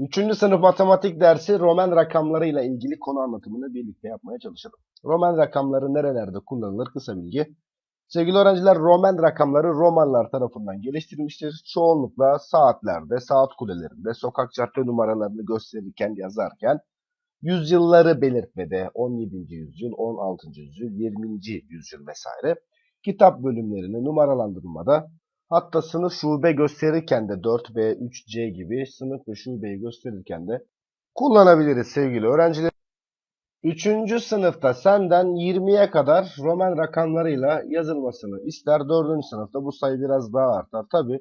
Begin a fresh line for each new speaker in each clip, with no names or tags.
Üçüncü sınıf matematik dersi Roman rakamlarıyla ilgili konu anlatımını birlikte yapmaya çalışalım. Roman rakamları nerelerde kullanılır kısa bilgi. Sevgili öğrenciler Roman rakamları Romanlar tarafından geliştirilmiştir. Çoğunlukla saatlerde, saat kulelerinde, sokak cadde numaralarını gösterirken yazarken yüzyılları belirtmede 17. yüzyıl, 16. yüzyıl, 20. yüzyıl vesaire kitap bölümlerini numaralandırmada Hatta sınıf şube gösterirken de 4B, 3C gibi sınıf ve şubeyi gösterirken de kullanabiliriz sevgili öğrenciler. Üçüncü sınıfta senden 20'ye kadar Roman rakamlarıyla yazılmasını ister. Dördüncü sınıfta bu sayı biraz daha artar. Tabi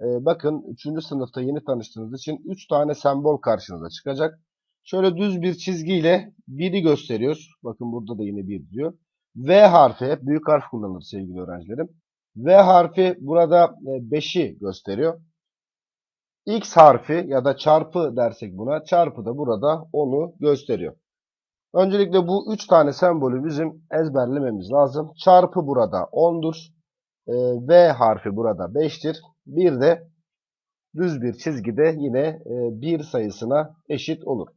bakın üçüncü sınıfta yeni tanıştığınız için 3 tane sembol karşınıza çıkacak. Şöyle düz bir çizgiyle 1'i gösteriyor. Bakın burada da yine 1 diyor. V harfi büyük harf kullanılır sevgili öğrencilerim. V harfi burada 5'i gösteriyor. X harfi ya da çarpı dersek buna çarpı da burada 10'u gösteriyor. Öncelikle bu 3 tane sembolü bizim ezberlememiz lazım. Çarpı burada 10'dur. E, V harfi burada 5'tir. Bir de düz bir çizgide yine 1 sayısına eşit olur.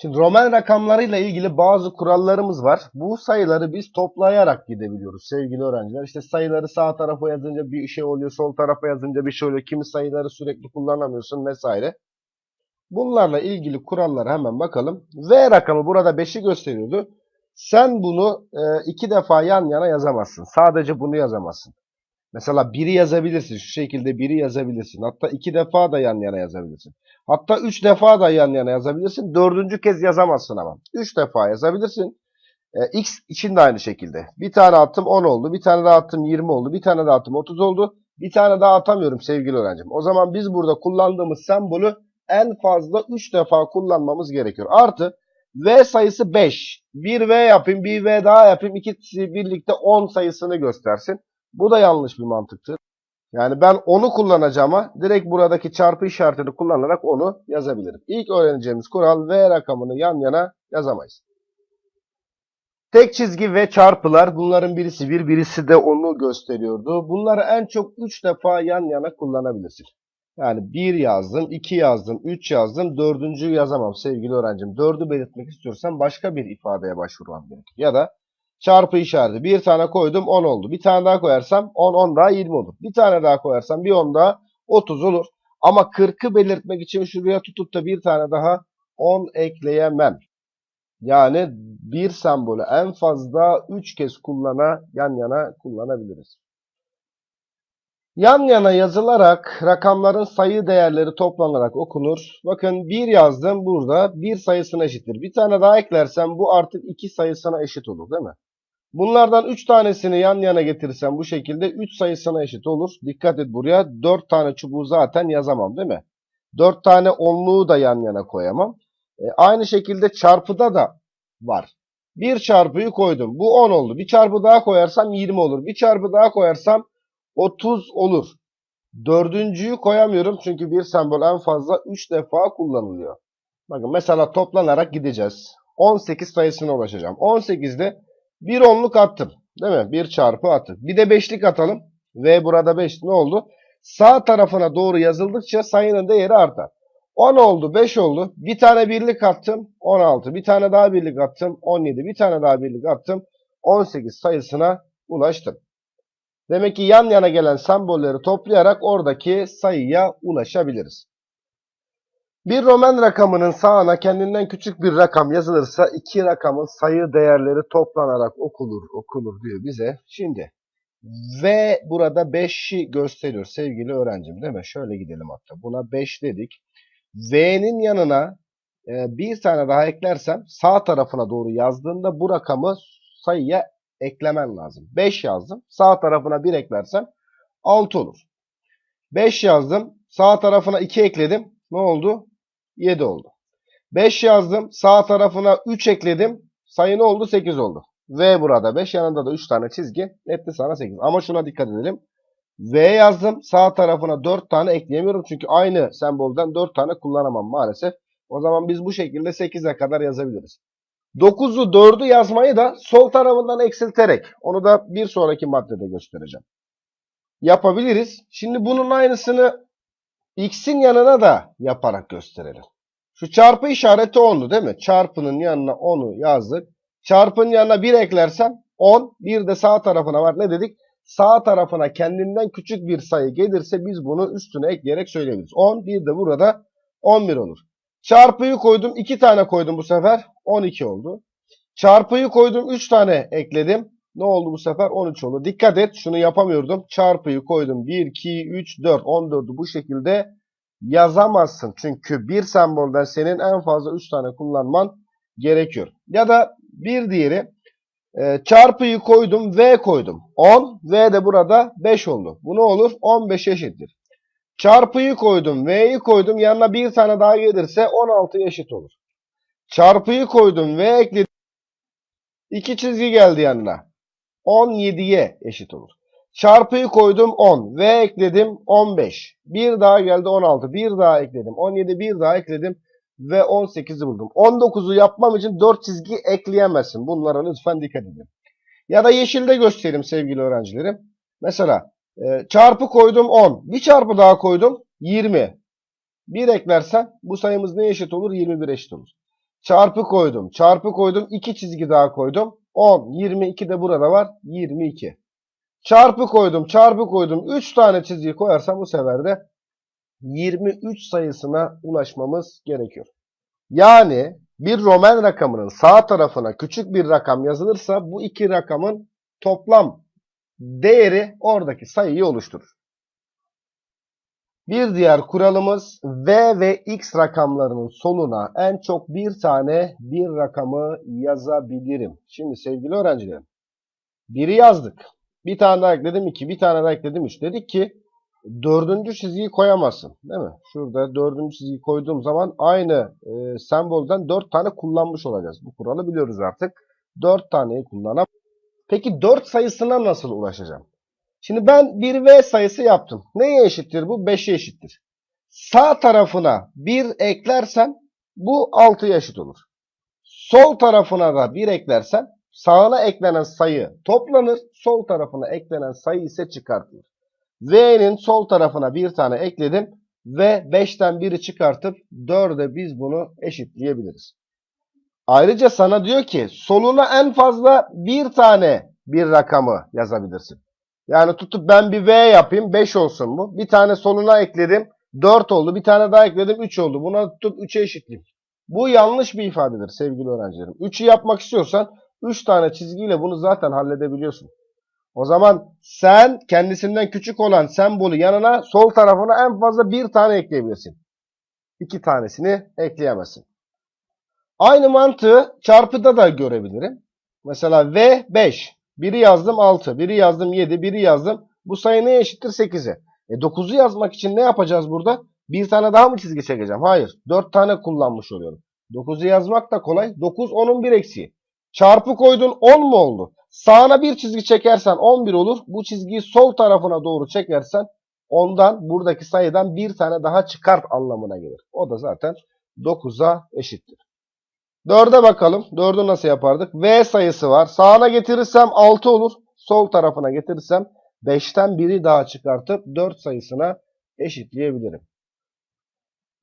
Şimdi Roman rakamlarıyla ilgili bazı kurallarımız var. Bu sayıları biz toplayarak gidebiliyoruz sevgili öğrenciler. İşte sayıları sağ tarafa yazınca bir şey oluyor, sol tarafa yazınca bir şey oluyor. Kimi sayıları sürekli kullanamıyorsun vesaire. Bunlarla ilgili kurallara hemen bakalım. V rakamı burada 5'i gösteriyordu. Sen bunu e, iki defa yan yana yazamazsın. Sadece bunu yazamazsın. Mesela biri yazabilirsin. Şu şekilde biri yazabilirsin. Hatta iki defa da yan yana yazabilirsin. Hatta üç defa da yan yana yazabilirsin. Dördüncü kez yazamazsın ama. Üç defa yazabilirsin. E, X için de aynı şekilde. Bir tane attım 10 oldu. Bir tane daha attım 20 oldu. Bir tane daha attım 30 oldu. Bir tane daha atamıyorum sevgili öğrencim. O zaman biz burada kullandığımız sembolü en fazla 3 defa kullanmamız gerekiyor. Artı V sayısı 5. Bir V yapayım, bir V daha yapayım. İkisi birlikte 10 sayısını göstersin. Bu da yanlış bir mantıktır. Yani ben onu kullanacağıma direkt buradaki çarpı işaretini kullanarak onu yazabilirim. İlk öğreneceğimiz kural V rakamını yan yana yazamayız. Tek çizgi ve çarpılar bunların birisi bir birisi de onu gösteriyordu. Bunları en çok 3 defa yan yana kullanabilirsin. Yani 1 yazdım, 2 yazdım, 3 yazdım, 4.'ü yazamam sevgili öğrencim. 4'ü belirtmek istiyorsam başka bir ifadeye başvurmam gerekir. Ya da çarpı işareti. Bir tane koydum 10 oldu. Bir tane daha koyarsam 10, 10 daha 20 olur. Bir tane daha koyarsam bir 10 daha 30 olur. Ama 40'ı belirtmek için şuraya tutup da bir tane daha 10 ekleyemem. Yani bir sembolü en fazla 3 kez kullana yan yana kullanabiliriz. Yan yana yazılarak rakamların sayı değerleri toplanarak okunur. Bakın 1 yazdım burada 1 sayısına eşittir. Bir tane daha eklersem bu artık 2 sayısına eşit olur değil mi? Bunlardan 3 tanesini yan yana getirirsem bu şekilde 3 sayısına eşit olur. Dikkat et buraya 4 tane çubuğu zaten yazamam değil mi? 4 tane onluğu da yan yana koyamam. E, aynı şekilde çarpıda da var. Bir çarpıyı koydum. Bu 10 oldu. Bir çarpı daha koyarsam 20 olur. Bir çarpı daha koyarsam 30 olur. Dördüncüyü koyamıyorum çünkü bir sembol en fazla 3 defa kullanılıyor. Bakın mesela toplanarak gideceğiz. 18 sayısına ulaşacağım. 18'de bir onluk attım. Değil mi? Bir çarpı attık. Bir de beşlik atalım. V burada 5 ne oldu? Sağ tarafına doğru yazıldıkça sayının değeri artar. 10 oldu, 5 oldu. Bir tane birlik attım, 16. Bir tane daha birlik attım, 17. Bir tane daha birlik attım, 18 sayısına ulaştım. Demek ki yan yana gelen sembolleri toplayarak oradaki sayıya ulaşabiliriz. Bir Roman rakamının sağına kendinden küçük bir rakam yazılırsa iki rakamın sayı değerleri toplanarak okunur, okunur diyor bize. Şimdi V burada 5'i gösteriyor sevgili öğrencim değil mi? Şöyle gidelim hatta. Buna 5 dedik. V'nin yanına e, bir tane daha eklersem sağ tarafına doğru yazdığında bu rakamı sayıya eklemen lazım. 5 yazdım. Sağ tarafına 1 eklersem 6 olur. 5 yazdım. Sağ tarafına 2 ekledim. Ne oldu? 7 oldu. 5 yazdım. Sağ tarafına 3 ekledim. Sayı ne oldu? 8 oldu. V burada 5. Yanında da 3 tane çizgi. Etti sana 8. Ama şuna dikkat edelim. V yazdım. Sağ tarafına 4 tane ekleyemiyorum. Çünkü aynı sembolden 4 tane kullanamam maalesef. O zaman biz bu şekilde 8'e kadar yazabiliriz. 9'u 4'ü yazmayı da sol tarafından eksilterek onu da bir sonraki maddede göstereceğim. Yapabiliriz. Şimdi bunun aynısını X'in yanına da yaparak gösterelim. Şu çarpı işareti 10'du değil mi? Çarpının yanına 10'u yazdık. Çarpının yanına 1 eklersem 10. Bir de sağ tarafına var. Ne dedik? Sağ tarafına kendinden küçük bir sayı gelirse biz bunu üstüne ekleyerek söyleyebiliriz. 10. Bir de burada 11 olur. Çarpıyı koydum. 2 tane koydum bu sefer. 12 oldu. Çarpıyı koydum. 3 tane ekledim. Ne oldu bu sefer? 13 oldu. Dikkat et. Şunu yapamıyordum. Çarpıyı koydum. 1, 2, 3, 4. 14'ü bu şekilde yazamazsın. Çünkü bir sembolden senin en fazla 3 tane kullanman gerekiyor. Ya da bir diğeri e, çarpıyı koydum. V koydum. 10. V de burada 5 oldu. Bu ne olur? 15 eşittir. Çarpıyı koydum. V'yi koydum. Yanına bir tane daha gelirse 16 eşit olur. Çarpıyı koydum. V ekledim. İki çizgi geldi yanına. 17'ye eşit olur. Çarpıyı koydum 10. V ekledim 15. Bir daha geldi 16. Bir daha ekledim. 17 bir daha ekledim. Ve 18'i buldum. 19'u yapmam için 4 çizgi ekleyemezsin. Bunlara lütfen dikkat edin. Ya da yeşilde göstereyim sevgili öğrencilerim. Mesela e, çarpı koydum 10. Bir çarpı daha koydum 20. 1 eklersen bu sayımız ne eşit olur? 21 eşit olur. Çarpı koydum. Çarpı koydum. 2 çizgi daha koydum. 10. 22 de burada var. 22. Çarpı koydum. Çarpı koydum. 3 tane çizgi koyarsam bu sefer de 23 sayısına ulaşmamız gerekiyor. Yani bir Roman rakamının sağ tarafına küçük bir rakam yazılırsa bu iki rakamın toplam değeri oradaki sayıyı oluşturur. Bir diğer kuralımız V ve X rakamlarının sonuna en çok bir tane bir rakamı yazabilirim. Şimdi sevgili öğrencilerim, biri yazdık. Bir tane daha ekledim 2, bir tane daha ekledim 3. Dedik ki dördüncü çizgiyi koyamazsın. Değil mi? Şurada dördüncü çizgiyi koyduğum zaman aynı e, sembolden dört tane kullanmış olacağız. Bu kuralı biliyoruz artık. Dört taneyi kullanam. Peki dört sayısına nasıl ulaşacağım? Şimdi ben bir V sayısı yaptım. Neye eşittir bu? 5'e eşittir. Sağ tarafına 1 eklersen bu 6'ya eşit olur. Sol tarafına da 1 eklersen sağına eklenen sayı toplanır. Sol tarafına eklenen sayı ise çıkartılır. V'nin sol tarafına bir tane ekledim ve 5'ten 1'i çıkartıp 4'e biz bunu eşitleyebiliriz. Ayrıca sana diyor ki soluna en fazla bir tane bir rakamı yazabilirsin. Yani tutup ben bir V yapayım 5 olsun bu. Bir tane soluna ekledim 4 oldu. Bir tane daha ekledim 3 oldu. Buna tutup 3'e eşitleyeyim. Bu yanlış bir ifadedir sevgili öğrencilerim. 3'ü yapmak istiyorsan 3 tane çizgiyle bunu zaten halledebiliyorsun. O zaman sen kendisinden küçük olan sembolü yanına sol tarafına en fazla bir tane ekleyebilirsin. İki tanesini ekleyemezsin. Aynı mantığı çarpıda da görebilirim. Mesela V 5. Biri yazdım 6, biri yazdım 7, biri yazdım. Bu sayı neye eşittir? 8'e. E 9'u yazmak için ne yapacağız burada? Bir tane daha mı çizgi çekeceğim? Hayır. 4 tane kullanmış oluyorum. 9'u yazmak da kolay. 9 10'un bir eksiği. Çarpı koydun 10 mu oldu? Sağına bir çizgi çekersen 11 olur. Bu çizgiyi sol tarafına doğru çekersen ondan buradaki sayıdan bir tane daha çıkart anlamına gelir. O da zaten 9'a eşittir. 4'e bakalım. 4'ü nasıl yapardık? V sayısı var. Sağına getirirsem 6 olur. Sol tarafına getirirsem 5'ten 1'i daha çıkartıp 4 sayısına eşitleyebilirim.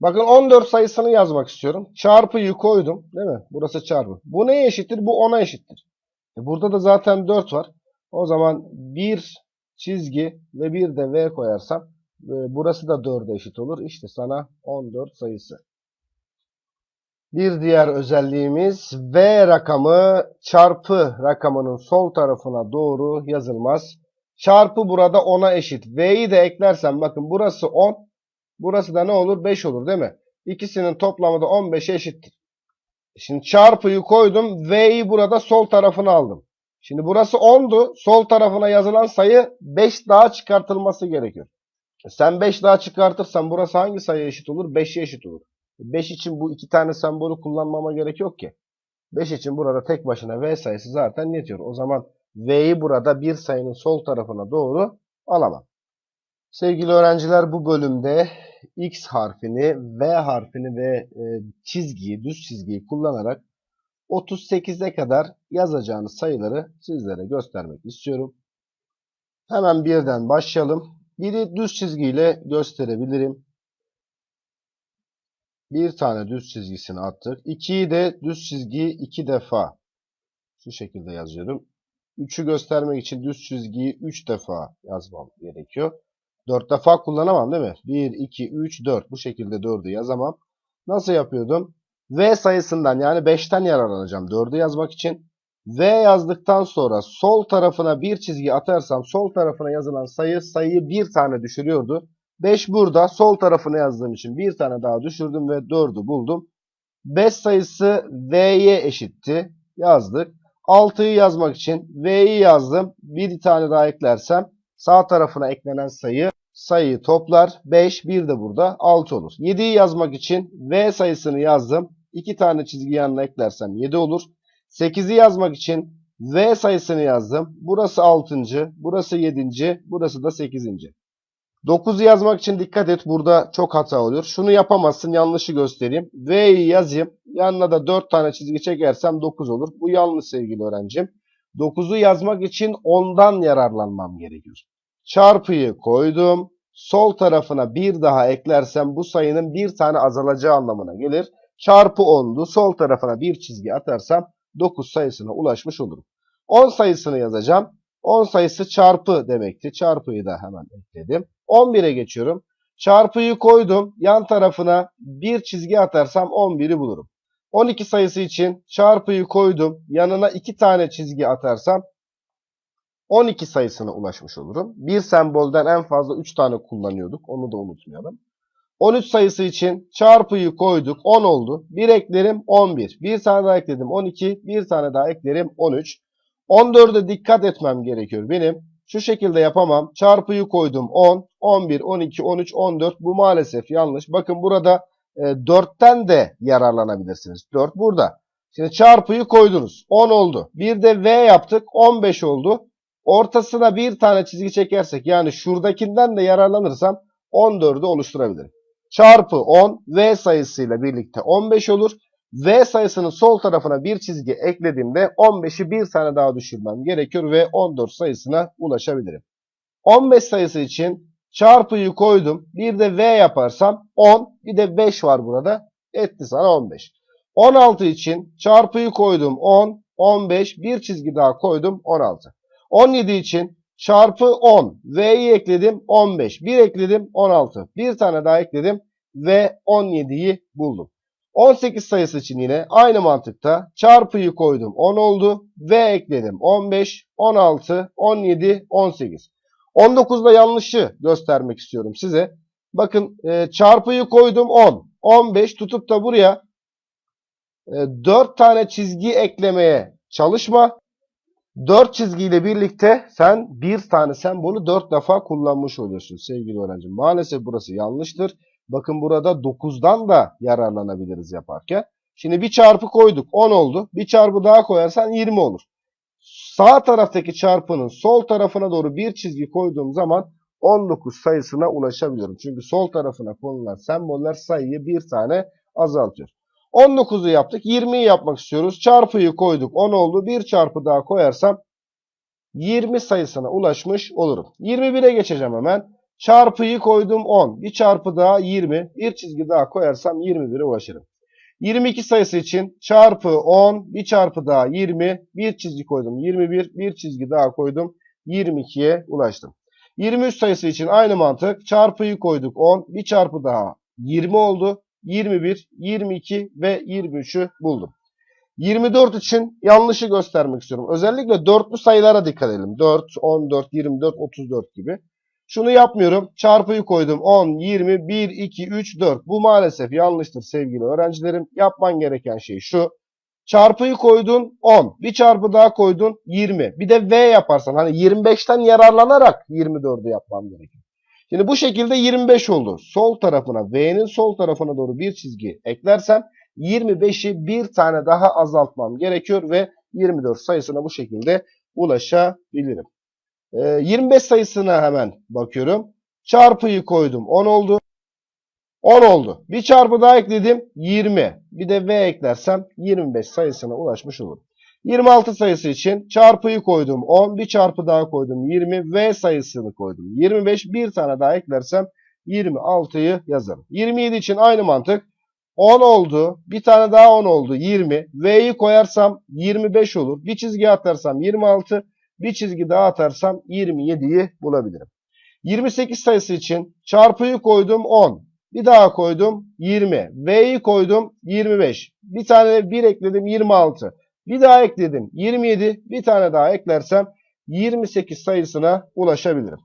Bakın 14 sayısını yazmak istiyorum. Çarpıyı koydum. Değil mi? Burası çarpı. Bu neye eşittir? Bu 10'a eşittir. E burada da zaten 4 var. O zaman bir çizgi ve bir de V koyarsam e, burası da 4'e eşit olur. İşte sana 14 sayısı. Bir diğer özelliğimiz V rakamı çarpı rakamının sol tarafına doğru yazılmaz. Çarpı burada 10'a eşit. V'yi de eklersem bakın burası 10. Burası da ne olur? 5 olur değil mi? İkisinin toplamı da 15'e eşittir. Şimdi çarpıyı koydum. V'yi burada sol tarafına aldım. Şimdi burası 10'du. Sol tarafına yazılan sayı 5 daha çıkartılması gerekiyor. Sen 5 daha çıkartırsan burası hangi sayıya eşit olur? 5'e eşit olur. 5 için bu iki tane sembolü kullanmama gerek yok ki. 5 için burada tek başına V sayısı zaten yetiyor. O zaman V'yi burada bir sayının sol tarafına doğru alamam. Sevgili öğrenciler bu bölümde X harfini, V harfini ve e, çizgiyi, düz çizgiyi kullanarak 38'e kadar yazacağınız sayıları sizlere göstermek istiyorum. Hemen birden başlayalım. Biri düz çizgiyle gösterebilirim. Bir tane düz çizgisini attık. 2'yi de düz çizgiyi iki defa şu şekilde yazıyorum. 3'ü göstermek için düz çizgiyi 3 defa yazmam gerekiyor. 4 defa kullanamam değil mi? 1, 2, 3, 4. Bu şekilde 4'ü yazamam. Nasıl yapıyordum? V sayısından yani 5'ten yararlanacağım 4'ü yazmak için. V yazdıktan sonra sol tarafına bir çizgi atarsam sol tarafına yazılan sayı sayıyı bir tane düşürüyordu. 5 burada sol tarafına yazdığım için bir tane daha düşürdüm ve 4'ü buldum. 5 sayısı V'ye eşitti. Yazdık. 6'yı yazmak için V'yi yazdım. Bir tane daha eklersem sağ tarafına eklenen sayı sayıyı toplar. 5, 1 de burada 6 olur. 7'yi yazmak için V sayısını yazdım. 2 tane çizgi yanına eklersem 7 olur. 8'i yazmak için V sayısını yazdım. Burası 6. Burası 7. Burası da 8. 9'u yazmak için dikkat et. Burada çok hata oluyor. Şunu yapamazsın. Yanlışı göstereyim. V'yi yazayım. Yanına da 4 tane çizgi çekersem 9 olur. Bu yanlış sevgili öğrencim. 9'u yazmak için ondan yararlanmam gerekiyor. Çarpıyı koydum. Sol tarafına bir daha eklersem bu sayının bir tane azalacağı anlamına gelir. Çarpı 10'du. Sol tarafına bir çizgi atarsam 9 sayısına ulaşmış olurum. 10 sayısını yazacağım. 10 sayısı çarpı demekti. Çarpıyı da hemen ekledim. 11'e geçiyorum. Çarpıyı koydum. Yan tarafına bir çizgi atarsam 11'i bulurum. 12 sayısı için çarpıyı koydum. Yanına 2 tane çizgi atarsam 12 sayısına ulaşmış olurum. Bir sembolden en fazla 3 tane kullanıyorduk. Onu da unutmayalım. 13 sayısı için çarpıyı koyduk. 10 oldu. Bir eklerim 11. Bir tane daha ekledim 12. Bir tane daha eklerim 13. 14'e dikkat etmem gerekiyor benim. Şu şekilde yapamam. Çarpıyı koydum 10, 11, 12, 13, 14. Bu maalesef yanlış. Bakın burada e, 4'ten de yararlanabilirsiniz. 4 burada. Şimdi çarpıyı koydunuz. 10 oldu. Bir de V yaptık. 15 oldu. Ortasına bir tane çizgi çekersek yani şuradakinden de yararlanırsam 14'ü oluşturabilirim. Çarpı 10 V sayısıyla birlikte 15 olur. V sayısının sol tarafına bir çizgi eklediğimde 15'i bir tane daha düşürmem gerekiyor ve 14 sayısına ulaşabilirim. 15 sayısı için çarpıyı koydum. Bir de V yaparsam 10 bir de 5 var burada. Etti sana 15. 16 için çarpıyı koydum 10, 15 bir çizgi daha koydum 16. 17 için çarpı 10 V'yi ekledim 15. Bir ekledim 16. Bir tane daha ekledim ve 17'yi buldum. 18 sayısı için yine aynı mantıkta çarpıyı koydum 10 oldu. V ekledim 15, 16, 17, 18. 19'da yanlışı göstermek istiyorum size. Bakın e, çarpıyı koydum 10, 15 tutup da buraya e, 4 tane çizgi eklemeye çalışma. 4 çizgiyle birlikte sen bir tane sembolü 4 defa kullanmış oluyorsun sevgili öğrencim. Maalesef burası yanlıştır. Bakın burada 9'dan da yararlanabiliriz yaparken. Şimdi bir çarpı koyduk 10 oldu. Bir çarpı daha koyarsan 20 olur. Sağ taraftaki çarpının sol tarafına doğru bir çizgi koyduğum zaman 19 sayısına ulaşabiliyorum. Çünkü sol tarafına konulan semboller sayıyı bir tane azaltıyor. 19'u yaptık. 20'yi yapmak istiyoruz. Çarpıyı koyduk. 10 oldu. Bir çarpı daha koyarsam 20 sayısına ulaşmış olurum. 21'e geçeceğim hemen. Çarpıyı koydum 10. Bir çarpı daha 20. Bir çizgi daha koyarsam 21'e ulaşırım. 22 sayısı için çarpı 10. Bir çarpı daha 20. Bir çizgi koydum 21. Bir çizgi daha koydum 22'ye ulaştım. 23 sayısı için aynı mantık. Çarpıyı koyduk 10. Bir çarpı daha 20 oldu. 21, 22 ve 23'ü buldum. 24 için yanlışı göstermek istiyorum. Özellikle dörtlü sayılara dikkat edelim. 4, 14, 24, 34 gibi. Şunu yapmıyorum. Çarpıyı koydum. 10, 20, 1, 2, 3, 4. Bu maalesef yanlıştır sevgili öğrencilerim. Yapman gereken şey şu. Çarpıyı koydun 10. Bir çarpı daha koydun 20. Bir de V yaparsan hani 25'ten yararlanarak 24'ü yapmam gerekiyor. Şimdi bu şekilde 25 oldu. Sol tarafına V'nin sol tarafına doğru bir çizgi eklersem 25'i bir tane daha azaltmam gerekiyor ve 24 sayısına bu şekilde ulaşabilirim. Ee, 25 sayısına hemen bakıyorum. Çarpıyı koydum 10 oldu. 10 oldu. Bir çarpı daha ekledim 20. Bir de V eklersem 25 sayısına ulaşmış olurum. 26 sayısı için çarpıyı koydum 10. Bir çarpı daha koydum 20. V sayısını koydum 25. Bir tane daha eklersem 26'yı yazarım. 27 için aynı mantık. 10 oldu. Bir tane daha 10 oldu. 20. V'yi koyarsam 25 olur. Bir çizgi atarsam 26. Bir çizgi daha atarsam 27'yi bulabilirim. 28 sayısı için çarpıyı koydum 10. Bir daha koydum 20. V'yi koydum 25. Bir tane 1 ekledim 26. Bir daha ekledim 27. Bir tane daha eklersem 28 sayısına ulaşabilirim.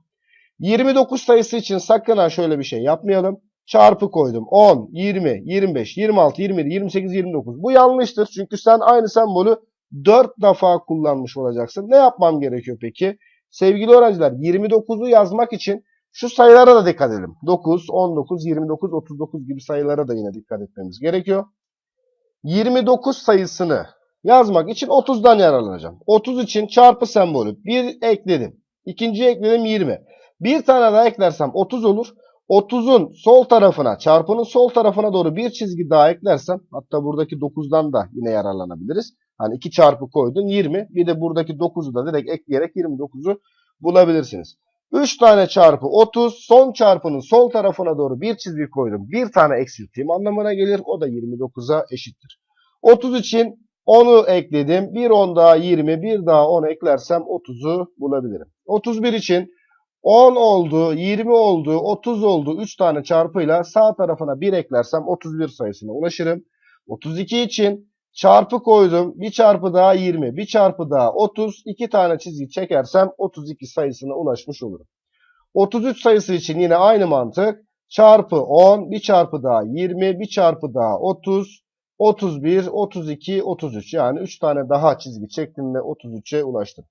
29 sayısı için sakın ha şöyle bir şey yapmayalım. Çarpı koydum. 10, 20, 25, 26, 27, 28, 29. Bu yanlıştır. Çünkü sen aynı sembolü 4 defa kullanmış olacaksın. Ne yapmam gerekiyor peki? Sevgili öğrenciler 29'u yazmak için şu sayılara da dikkat edelim. 9, 19, 29, 39 gibi sayılara da yine dikkat etmemiz gerekiyor. 29 sayısını yazmak için 30'dan yararlanacağım. 30 için çarpı sembolü. 1 ekledim. İkinciye ekledim 20. Bir tane daha eklersem 30 olur. 30'un sol tarafına, çarpının sol tarafına doğru bir çizgi daha eklersem, hatta buradaki 9'dan da yine yararlanabiliriz. Hani 2 çarpı koydun 20. Bir de buradaki 9'u da direkt ekleyerek 29'u bulabilirsiniz. 3 tane çarpı 30. Son çarpının sol tarafına doğru bir çizgi koydum. Bir tane eksilttiğim anlamına gelir. O da 29'a eşittir. 30 için 10'u ekledim. Bir 10 daha 20. Bir daha 10 eklersem 30'u bulabilirim. 31 için 10 oldu, 20 oldu, 30 oldu. 3 tane çarpıyla sağ tarafına 1 eklersem 31 sayısına ulaşırım. 32 için çarpı koydum. Bir çarpı daha 20, bir çarpı daha 30. 2 tane çizgi çekersem 32 sayısına ulaşmış olurum. 33 sayısı için yine aynı mantık. Çarpı 10, bir çarpı daha 20, bir çarpı daha 30, 31, 32, 33. Yani 3 tane daha çizgi çektim ve 33'e ulaştım.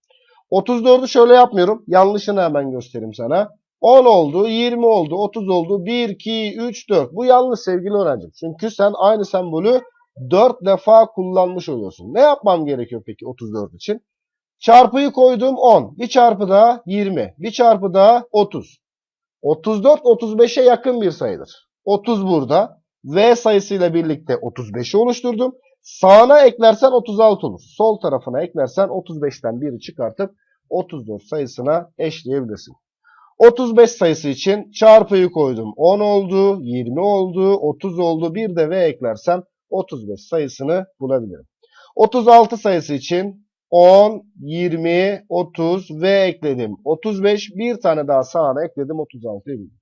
34'ü şöyle yapmıyorum. Yanlışını hemen göstereyim sana. 10 oldu, 20 oldu, 30 oldu. 1, 2, 3, 4. Bu yanlış sevgili öğrencim. Çünkü sen aynı sembolü 4 defa kullanmış oluyorsun. Ne yapmam gerekiyor peki 34 için? Çarpıyı koydum 10. Bir çarpı daha 20. Bir çarpı daha 30. 34 35'e yakın bir sayıdır. 30 burada. V sayısıyla birlikte 35'i oluşturdum. Sağına eklersen 36 olur. Sol tarafına eklersen 35'ten 1'i çıkartıp 34 sayısına eşleyebilirsin. 35 sayısı için çarpıyı koydum. 10 oldu, 20 oldu, 30 oldu. Bir de V eklersem 35 sayısını bulabilirim. 36 sayısı için 10, 20, 30 V ekledim. 35 bir tane daha sağına ekledim 36'yı buldum.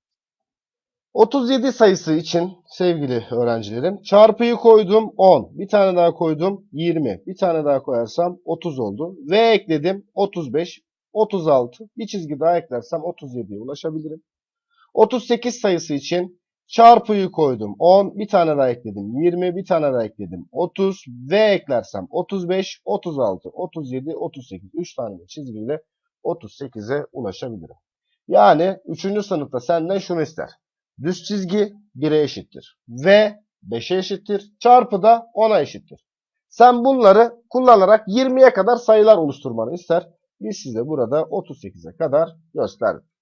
37 sayısı için sevgili öğrencilerim çarpıyı koydum 10. Bir tane daha koydum 20. Bir tane daha koyarsam 30 oldu. V ekledim 35, 36. Bir çizgi daha eklersem 37'ye ulaşabilirim. 38 sayısı için çarpıyı koydum 10. Bir tane daha ekledim 20. Bir tane daha ekledim 30. V eklersem 35, 36, 37, 38. 3 tane çizgiyle 38'e ulaşabilirim. Yani 3. sınıfta senden şunu ister. Düz çizgi 1'e eşittir. V 5'e eşittir. Çarpı da 10'a eşittir. Sen bunları kullanarak 20'ye kadar sayılar oluşturmanı ister. Biz size burada 38'e kadar gösterdik.